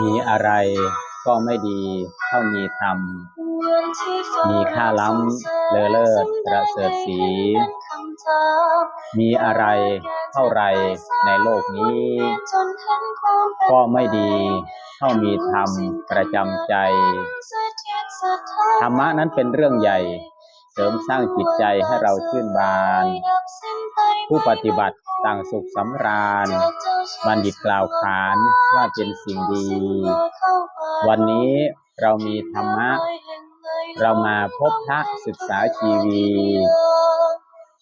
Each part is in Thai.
มีอะไรก็ไม่ดีเท่ามีธรรม มีค่าล้ำเลอเลิศประเสริฐสี มีอะไรเท่าไรในโลกนี้ ก็ไม่ดีเท่ามีธรรมประจำใจ ธรรมะนั้นเป็นเรื่องใหญ่เสริมสร้างจิตใจให้เราชื่นบาน ผู้ปฏิบัติต่างสุขสำราญ บัณฑิตกล่าวขานว่าเป็นสิ่งดี วันนี้เรามีธรรมะ เรามาพบพระศึกษาชีวี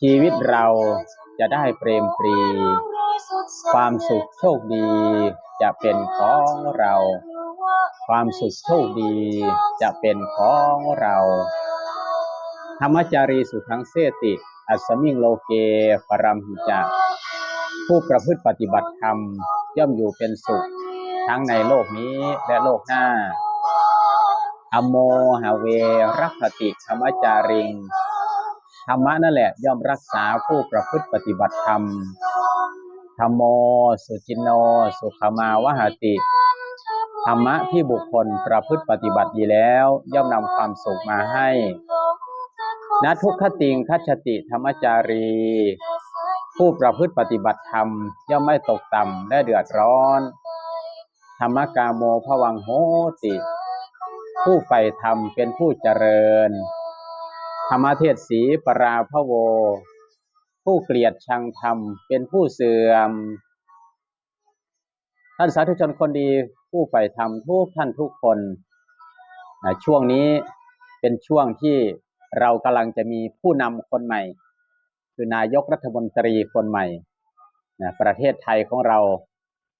ชีวิตเราจะได้เปรมปรี ความสุขโชคดีจะเป็นของเรา ความสุขโชคดีจะเป็นของเรา ธรรมจารีสุขังเสติ อัสมิงโลเกปรัมหิจา ผู้ประพฤติปฏิบัติธรรมย่อมอยู่เป็นสุข ทั้งในโลกนี้และโลกหน้า อโมหาเวรักติธรรมจาริง ธรรมะนั่นแหละย่อมรักษาผู้ประพฤติปฏิบัติธรรม ธรรมโม สุจินโน สุขมาวหติ ธรรมะที่บุคคลประพฤติปฏิบัติดีแล้ว ย่อมนำความสุขมาให้นทุกขติงคัจฉติธรรมจารี ผู้ประพฤติปฏิบัติธรรม ย่อมไม่ตกต่ำและเดือดร้อน ธรรมกาโมภวังโหติ ผู้ใฝ่ธรรมเป็นผู้เจริญ ธรรมเทศสีปราพโว ผู้เกลียดชังธรรมเป็นผู้เสื่อม ท่านสาธุชนคนดีผู้ใฝ่ธรรมทุกท่านทุกคนนะช่วงนี้เป็นช่วงที่เรากำลังจะมีผู้นำคนใหม่ คือนายกรัฐมนตรีคนใหม่นะประเทศไทยของเรา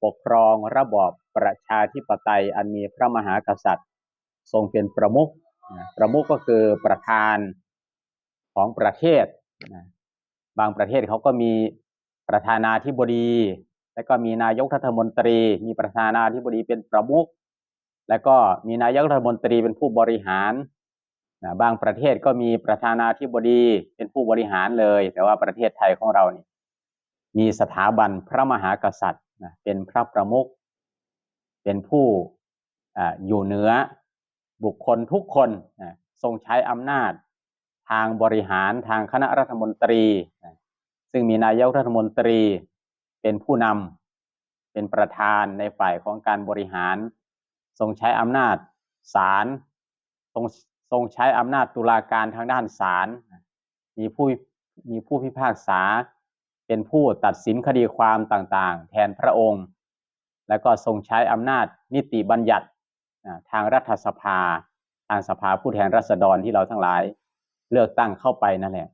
ปกครองระบอบประชาธิปไตยอันมีพระมหากษัตริย์ ทรงเป็นประมุขนะประมุขก็คือประธานของประเทศนะบางประเทศเขาก็มีประธานาธิบดี แล้วก็มีนายกรัฐมนตรี มีประธานาธิบดีเป็นประมุขแล้วก็มีนายกรัฐมนตรีเป็นผู้บริหาร นะบางประเทศก็มีประธานาธิบดีเป็นผู้บริหารเลย แต่ว่าประเทศไทยของเรานี่มีสถาบันพระมหากษัตริย์นะเป็นพระประมุขเป็นผู้ออยู่เหนือบุคคลทุกคนนะทรงใช้อำนาจทางบริหารทางคณะรัฐมนตรีนะซึ่งมีนายกรัฐมนตรีเป็นผู้นำเป็นประธานในฝ่ายของการบริหาร ทรงใช้อำนาจศาลทรง ทรงใช้อำนาจตุลาการทางด้านศาลมีผู้มีผู้พิพากษา เป็นผู้ตัดสินคดีความต่างๆ แทนพระองค์ แล้วก็ทรงใช้อำนาจนิติบัญญัติทางรัฐสภา ทางสภาผู้แทนราษฎรที่เราทั้งหลายเลือกตั้งเข้าไปนั่นแหละ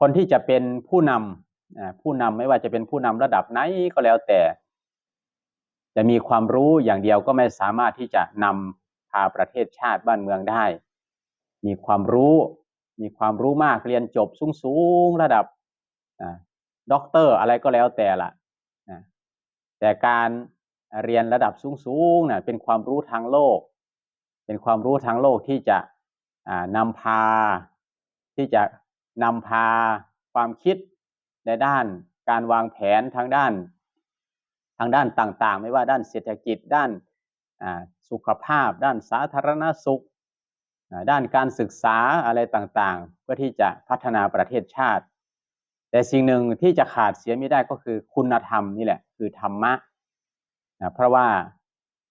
คนที่จะเป็นผู้นำผู้นำไม่ว่าจะเป็นผู้นำระดับไหนก็แล้วแต่ จะมีความรู้อย่างเดียวก็ไม่สามารถที่จะนำ พาประเทศชาติบ้านเมืองได้ มีความรู้ มีความรู้มากเรียนจบสูงๆระดับด็อกเตอร์อะไรก็แล้วแต่ละแต่การเรียนระดับสูงๆนะเป็นความรู้ทางโลก เป็นความรู้ทางโลกที่จะนำพา ที่จะนำพาความคิดในด้านการวางแผนทางด้าน ทางด้านต่างๆ ไม่ว่าด้านเศรษฐกิจด้าน สุขภาพ ด้านสาธารณสุข ด้านการศึกษาอะไรต่างๆ เพื่อที่จะพัฒนาประเทศชาติ แต่สิ่งหนึ่งที่จะขาดเสียไม่ได้ก็คือคุณธรรมนี่แหละ คือธรรมะนะเพราะว่า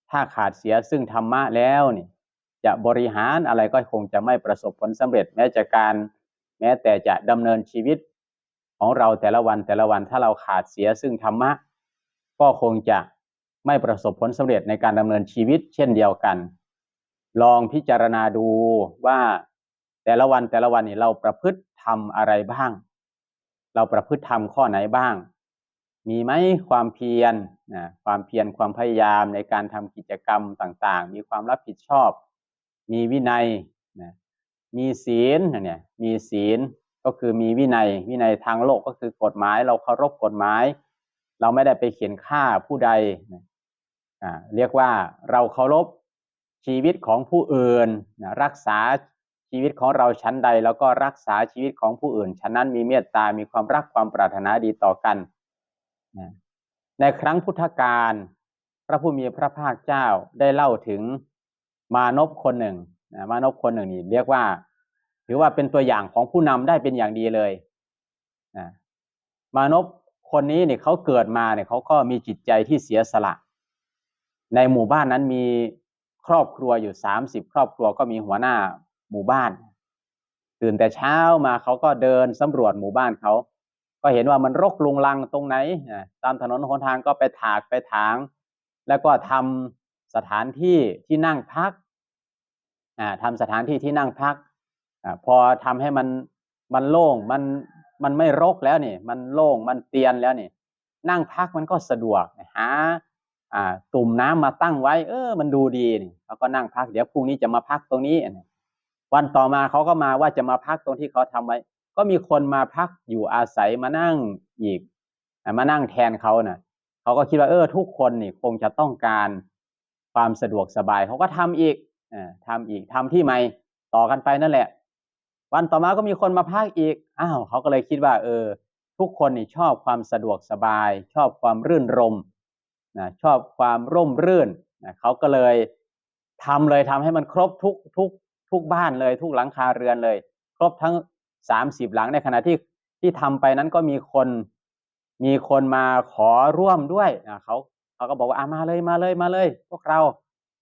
ถ้าขาดเสียซึ่งธรรมะแล้วเนี่ยจะบริหารอะไรก็คงจะไม่ประสบผลสำเร็จ แม้จะการแม้แต่จะดำเนินชีวิตของเราแต่ละวันแต่ละวันถ้าเราขาดเสียซึ่งธรรมะ ก็คงจะ ไม่ประสบผลสำเร็จในการดำเนินชีวิต เช่นเดียวกัน ลองพิจารณาดูว่าแต่ละวันแต่ละวันนี่เราประพฤติทำอะไรบ้าง เราประพฤติทำข้อไหนบ้าง มีไหมความเพียรนะความเพียรความพยายามในการทำกิจกรรมต่างๆ มีความรับผิดชอบ มีวินัยนะมีศีลเนี่ยมีศีลก็คือมีวินัย วินัยทางโลกก็คือกฎหมาย เราเคารพกฎหมาย เราไม่ได้ไปเขียนฆ่าผู้ใดนะ เรียกว่าเราเคารพชีวิตของผู้อื่นนะรักษาชีวิตของเราชั้นใด แล้วก็รักษาชีวิตของผู้อื่น ฉะนั้นมีเมตตา มีความรักความปรารถนาดีต่อกันในครั้งพุทธกาลพระผู้มีพระภาคเจ้าได้เล่าถึงมานพคนหนึ่งนะมานพคนหนึ่งนี่เรียกว่า ถือว่าเป็นตัวอย่างของผู้นำได้เป็นอย่างดีเลยนะมานพคนนี้เนี่ยเขาเกิดมาเนี่ยเขาก็มีจิตใจที่เสียสละ ในหมู่บ้านนั้นมีครอบครัวอยู่สามสิบครอบครัวก็มีหัวหน้าหมู่บ้าน ตื่นแต่เช้ามาเขาก็เดินสำรวจหมู่บ้านเขา ก็เห็นว่ามันรกลุงลังตรงไหนตามถนนหนทางก็ไปถากไปถาง แล้วก็ทำสถานที่ที่นั่งพักทำสถานที่ที่นั่งพักอพอทำให้มันมันโล่งมันมันไม่รกแล้วนี่ มันโล่งมันเตียนแล้วนี่ นั่งพักมันก็สะดวกหา ตุ่มน้ำมาตั้งไว้ เออ มันดูดีนี่เขาก็นั่งพักเดี๋ยวพรุ่งนี้จะมาพักตรงนี้ วันต่อมาเขาก็มาว่าจะมาพักตรงที่เขาทำไว้ ก็มีคนมาพักอยู่อาศัยมานั่งอีกมานั่งแทนเขาน่ะเขาก็คิดว่าเออ ทุกคนนี่คงจะต้องการความสะดวกสบายเขาก็ทำอีกอ่าทำอีกทำที่ใหม่ต่อกันไปนั่นแหละ วันต่อมาก็มีคนมาพักอีกอ้าวเขาก็เลยคิดว่า เออ ทุกคนนี่ชอบความสะดวกสบาย ชอบความรื่นรม นะชอบความร่มรื่นนะเขาก็เลยทำเลยทำให้มันครบทุกทุกทุกบ้านเลย ทุกหลังคาเรือนเลย ครบทั้งสามสิบหลังในขณะที่ที่ทำไปนั้นก็มีคนมีคนมาขอร่วมด้วยนะเขาเขาก็บอกว่าอามาเลยมาเลยมาเลย พวกเรา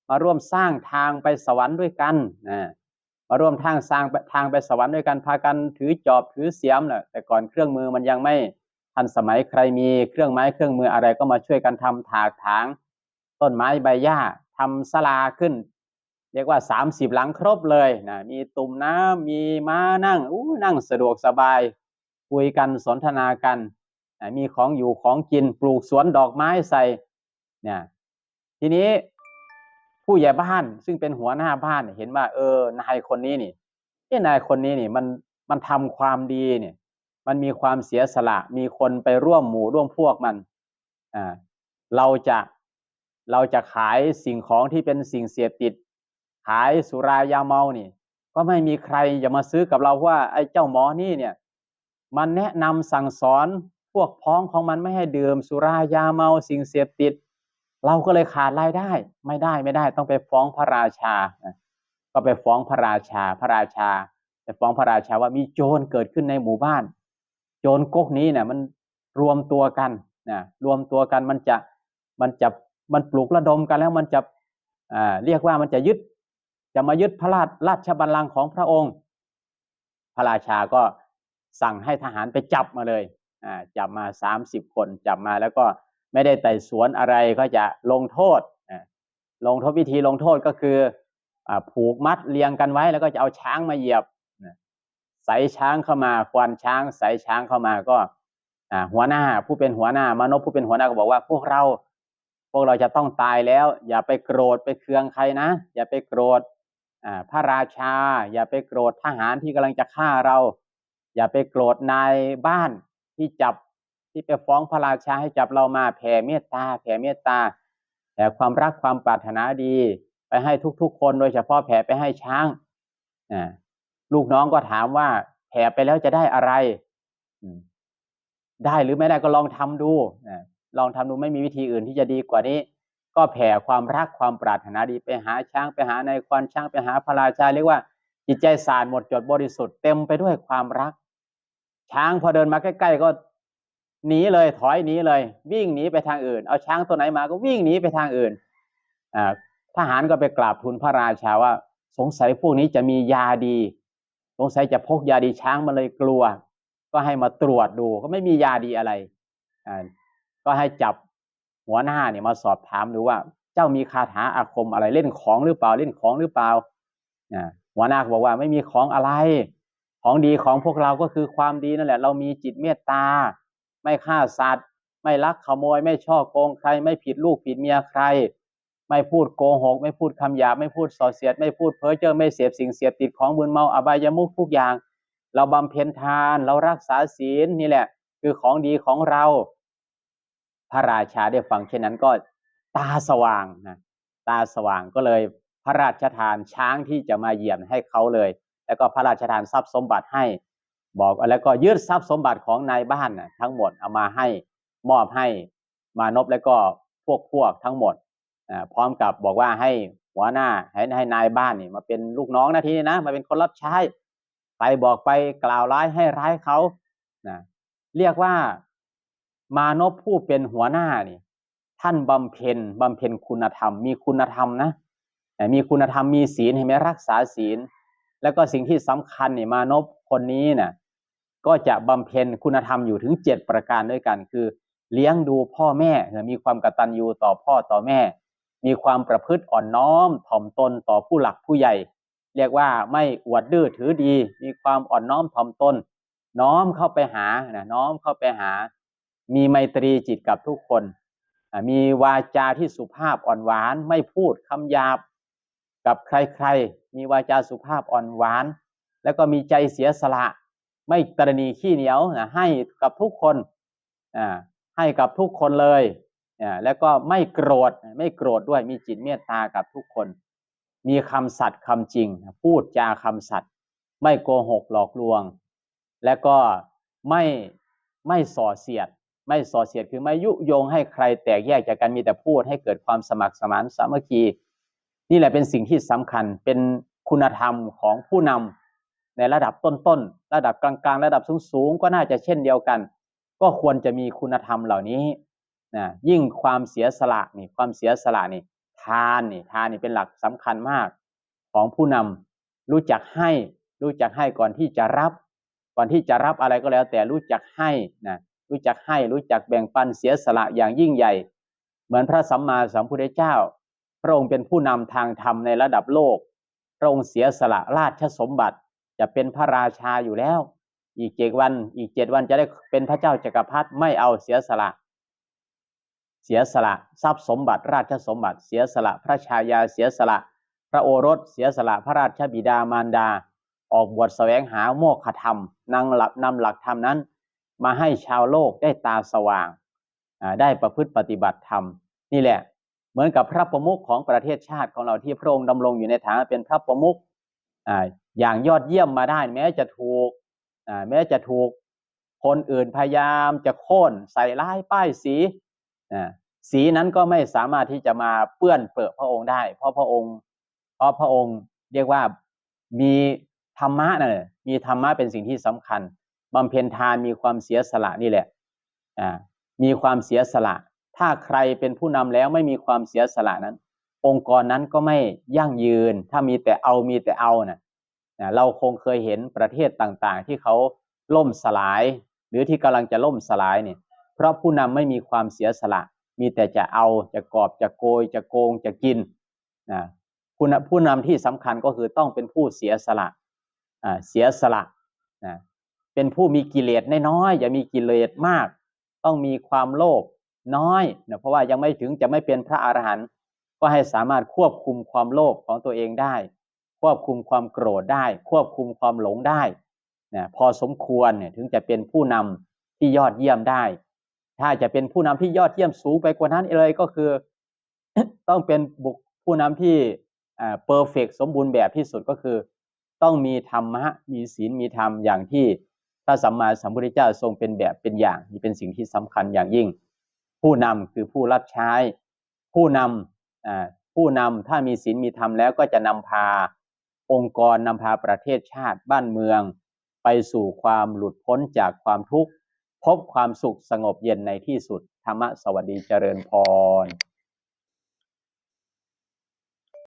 มาร่วมสร้างทางไปสวรรค์ด้วยกันนะมาร่วมทางสร้างทางไปสวรรค์ด้วยกันพากันถือจอบถือเสียมแหละแต่ก่อนเครื่องมือมันยังไม่ ทันสมัยใครมีเครื่องไม้เครื่องมืออะไรก็มาช่วยกันทำถากถาง ต้นไม้ใบหญ้าทำศาลาขึ้น เรียกว่าสามสิบหลังครบเลยนะมีตุ่มน้ำมีม้านั่งอู้นั่งสะดวกสบาย คุยกันสนทนากันนะมีของอยู่ของกินปลูกสวนดอกไม้ใส่เนี่ยทีนี้ผู้ใหญ่บ้านซึ่งเป็นหัวหน้าบ้านเห็นว่า เออนายคนนี้นี่เอ้นายคนนี้นี่มันมันทำความดีเนี่ย มันมีความเสียสละ มีคนไปร่วมหมู่ร่วมพวกมันอ่าเราจะเราจะขายสิ่งของที่เป็นสิ่งเสพติด ขายสุรายาเมานี่ก็ไม่มีใครจะมาซื้อกับเราว่าไอ้เจ้าหมอนี่เนี่ย มันแนะนำสั่งสอนพวกพ้องของมันไม่ให้ดื่มสุรายาเมาสิ่งเสพติด เราก็เลยขาดรายได้ ไม่ได้ไม่ได้ ต้องไปฟ้องพระราชา ก็ไปฟ้องพระราชาพระราชา ไปฟ้องพระราชาว่ามีโจรเกิดขึ้นในหมู่บ้าน โจรก๊กนี้เนี่ยมันรวมตัวกันนะรวมตัวกันมันจะมันจะมันปลุกระดมกันแล้วมันจะเรียกว่ามันจะยึดจะมายึดพระราชราชบัลลังก์ของพระองค์ พระราชาก็สั่งให้ทหารไปจับมาเลยจับมาสามสิบคนจับมาแล้วก็ไม่ได้ไต่สวนอะไรก็จะลงโทษลงโทษวิธีลงโทษก็คืออผูกมัดเรียงกันไว้แล้วก็จะเอาช้างมาเหยียบ ใส่ช้างเข้ามาควานช้างใส่ช้างเข้ามาก็หัวหน้าผู้เป็นหัวหน้ามานพผู้เป็นหัวหน้าก็บอกว่าพวกเรา พวกเราจะต้องตายแล้ว อย่าไปโกรธไปเคืองใครนะ อย่าไปโกรธพระราชา อย่าไปโกรธทหารที่กำลังจะฆ่าเรา อย่าไปโกรธนายบ้านที่จับที่ไปฟ้องพระราชาให้จับเรามาแผ่เมตตาแผ่เมตตาแผ่ความรักความปรารถนาดี ไปให้ทุกๆ คนโดยเฉพาะแผ่ไปให้ช้างอ่า ลูกน้องก็ถามว่าแผ่ไปแล้วจะได้อะไร ได้หรือไม่ได้ก็ลองทำดูลองทำดูไม่มีวิธีอื่นที่จะดีกว่านี้ ก็แผ่ความรักความปรารถนาดีไปหาช้างไปหาในควานช้างไปหาพระราชาเรียกว่าจิตใจสะอาดหมดจดบริสุทธิ์เต็มไปด้วยความรัก ช้างพอเดินมาใกล้ ๆ ก็หนีเลยถอยหนีเลย วิ่งหนีไปทางอื่น เอาช้างตัวไหนมาก็วิ่งหนีไปทางอื่นอ่าทหารก็ไปกราบทูลพระราชาว่า สงสัยพวกนี้จะมียาดี สงสัยจะพกยาดีช้างมาเลยกลัว ก็ให้มาตรวจดูก็ไม่มียาดีอะไรอ่าก็ให้จับหัวหน้าเนี่ยมาสอบถามดูว่าเจ้ามีคาถาอาคมอะไรเล่นของหรือเปล่าเล่นของหรือเปล่าอ่าหัวหน้าบอกว่าไม่มีของอะไร ของดีของพวกเราก็คือความดีนั่นแหละ เรามีจิตเมตตา ไม่ฆ่าสัตว์ ไม่ลักขโมย ไม่ช่อโกงใคร ไม่ผิดลูกผิดเมียใคร ไม่พูดโกหก ไม่พูดคำหยาบไม่พูดส่อเสียด ไม่พูดเพ้อเจ้อไม่เสพสิ่งเสพติดของมึนเมาอบายามุขทุกอย่าง เราบำเพ็ญทานเรารักษาศีลนี่แหละ คือของดีของเรา พระราชาได้ฟังเช่นนั้นก็ตาสว่างนะตาสว่างก็เลยพระราชทานช้างที่จะมาเหยียมให้เขาเลย แล้วก็พระราชทานทรัพย์สมบัติให้ บอกแล้วก็ยึดทรัพย์สมบัติของนายบ้านนะทั้งหมดเอามาให้มอบให้มานพแล้วก็พวกพวกทั้งหมด พร้อมกับบอกว่าให้หัวหน้าให้ให้นายบ้านนี่มาเป็นลูกน้องหนาทีนี้นะมาเป็นคนรับใช้ไปบอกไปกล่าวร้ายให้ร้ายเขานะเรียกว่ามานพผู้เป็นหัวหน้านี่ ท่านบำเพ็ญบำเพ็ญคุณธรรม มีคุณธรรมนะมีคุณธรรมมีศีลเห็นไหมรักษาศีล แล้วก็สิ่งที่สำคัญนี่มานพคนนี้น่ะก็จะบำเพ็ญคุณธรรมอยู่ถึงเจ็ดประการด้วยกัน คือ เลี้ยงดูพ่อแม่มีความกตัญญูต่อพ่อต่อแม่ มีความประพฤติอ่อนน้อมถ่อมตนต่อผู้หลักผู้ใหญ่ เรียกว่าไม่อวดดื้อถือดี มีความอ่อนน้อมถ่อมตน น้อมเข้าไปหานะน้อมเข้าไปหา มีไมตรีจิตกับทุกคน มีวาจาที่สุภาพอ่อนหวาน ไม่พูดคำหยาบ กับใครๆ มีวาจาสุภาพอ่อนหวาน แล้วก็มีใจเสียสละ ไม่ตรณีขี้เหนียวนะให้กับทุกคนอ่าให้กับทุกคนเลย แล้วก็ไม่โกรธไม่โกรธด้วยมีจิตเมตตากับทุกคน มีคำสัตย์คำจริง พูดจาคำสัตย์ไม่โกหกหลอกลวง และก็ไม่ไม่ส่อเสียด ไม่ส่อเสียดคือไม่ยุยงให้ใครแตกแยกจากกันมีแต่พูดให้เกิดความสมัครสมานสามัคคี นี่แหละเป็นสิ่งที่สำคัญเป็นคุณธรรมของผู้นำในระดับต้นๆระดับกลางๆ ระดับสูงๆก็น่าจะเช่นเดียวกัน ก็ควรจะมีคุณธรรมเหล่านี้ นะยิ่งความเสียสละนี่ความเสียสละนี่ทานนี่ทานนี่เป็นหลักสำคัญมากของผู้นำรู้จักให้รู้จักให้ก่อนที่จะรับ ก่อนที่จะรับอะไรก็แล้ว แต่รู้จักให้นะรู้จักให้รู้จักแบ่งปันเสียสละอย่างยิ่งใหญ่ เหมือนพระสัมมาสัมพุทธเจ้า พระองค์เป็นผู้นำทางธรรมในระดับโลกพระองค์เสียสละราชสมบัติ จะเป็นพระราชาอยู่แล้ว อีกเจ็ดวัน อีกเจ็ดวันจะได้เป็นพระเจ้าจักรพรรดิไม่เอาเสียสละ เสียสละทรัพย์สมบัติราชสมบัติ เสียสละพระชายาเสียสละ พระโอรสเสียสละพระราชบิดามารดา ออกบวชแสวงหาโมฆะธรรมนำหลักนำหลักธรรมนั้น มาให้ชาวโลกได้ตาสว่างได้ประพฤติปฏิบัติธรรม นี่แหละ เหมือนกับพระประมุขของประเทศชาติของเราที่พระองค์ดำรงอยู่ในฐานะเป็นพระประมุขอย่างยอดเยี่ยมมาได้ แม้จะถูกแม้จะถูกคนอื่นพยายามจะโค่นใส่ร้ายป้ายสี สีนั้นก็ไม่สามารถที่จะมาเปื้อนเปื้อพระองค์ได้ เพราะพระองค์ เพราะพระองค์เรียกว่ามีธรรมะนะมีธรรมะเป็นสิ่งที่สำคัญบำเพ็ญทานมีความเสียสละนี่แหละมีความเสียสละ ถ้าใครเป็นผู้นำแล้วไม่มีความเสียสละนั้น องค์กรนั้นก็ไม่ยั่งยืน ถ้ามีแต่เอามีแต่เอานะ่ะเราคงเคยเห็นประเทศต่างๆ ที่เขาล่มสลาย หรือที่กำลังจะล่มสลายเนี่ย เพราะผู้นำไม่มีความเสียสละ มีแต่จะเอาจะกอบจะโกย จะโกงจะกินนะผู้ผู้นำที่สำคัญก็คือต้องเป็นผู้เสียสละเสียสละนะเป็นผู้มีกิเลสน้อยๆอย่ามีกิเลสมาก ต้องมีความโลภน้อยนะเพราะว่ายังไม่ถึงจะไม่เป็นพระอรหันต์ก็ให้สามารถควบคุมความโลภของตัวเองได้ ควบคุมความโกรธได้ ควบคุมความหลงได้นะพอสมควรเนี่ยถึงจะเป็นผู้นำที่ยอดเยี่ยมได้ ถ้าจะเป็นผู้นำที่ยอดเยี่ยมสูงไปกว่านั้นเลยก็คือ ต้องเป็นบุคผู้นำที่เพอร์เฟกสมบูรณ์แบบที่สุดก็คือ ต้องมีธรรมะมีศีลมีธรรมอย่างที่พระสัมมาสัมพุทธเจ้าทรงเป็นแบบเป็นอย่างนี่เป็นสิ่งที่สำคัญอย่างยิ่ง ผู้นำคือผู้รับใช้ ผู้นำผู้นำถ้ามีศีลมีธรรมแล้วก็จะนำพาองค์กรนำพาประเทศชาติบ้านเมือง ไปสู่ความหลุดพ้นจากความทุกข์ พบความสุขสงบเย็นในที่สุด ธรรมะสวัสดีเจริญพร